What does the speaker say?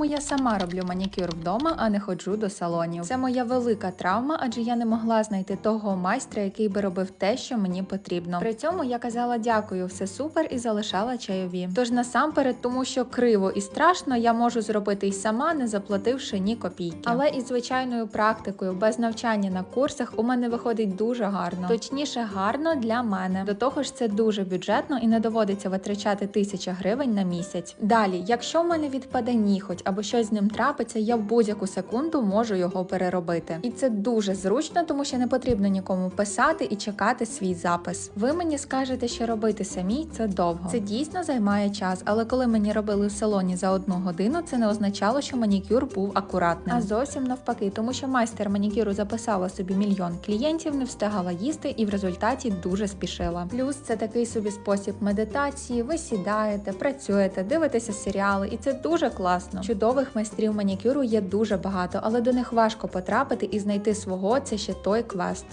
Тому я сама роблю манікюр вдома, а не ходжу до салонів. Це моя велика травма, адже я не могла знайти того майстра, який би робив те, що мені потрібно. При цьому я казала дякую, все супер і залишала чайові. Тож насамперед, тому що криво і страшно, я можу зробити й сама, не заплативши ні копійки. Але із звичайною практикою, без навчання на курсах, у мене виходить дуже гарно. Точніше, гарно для мене. До того ж, це дуже бюджетно і не доводиться витрачати тисяча гривень на місяць. Далі, якщо в мене відпаде ніхоть або щось з ним трапиться, я в будь-яку секунду можу його переробити. І це дуже зручно, тому що не потрібно нікому писати і чекати свій запис. Ви мені скажете, що робити самій це довго. Це дійсно займає час, але коли мені робили в салоні за одну годину, це не означало, що манікюр був акуратним. А зовсім навпаки, тому що майстер манікюру записала собі мільйон клієнтів, не встигала їсти і в результаті дуже спішила. Плюс це такий собі спосіб медитації. Ви сідаєте, працюєте, дивитеся серіали, і це дуже класно. Чудових майстрів манікюру є дуже багато, але до них важко потрапити і знайти свого це ще той квест.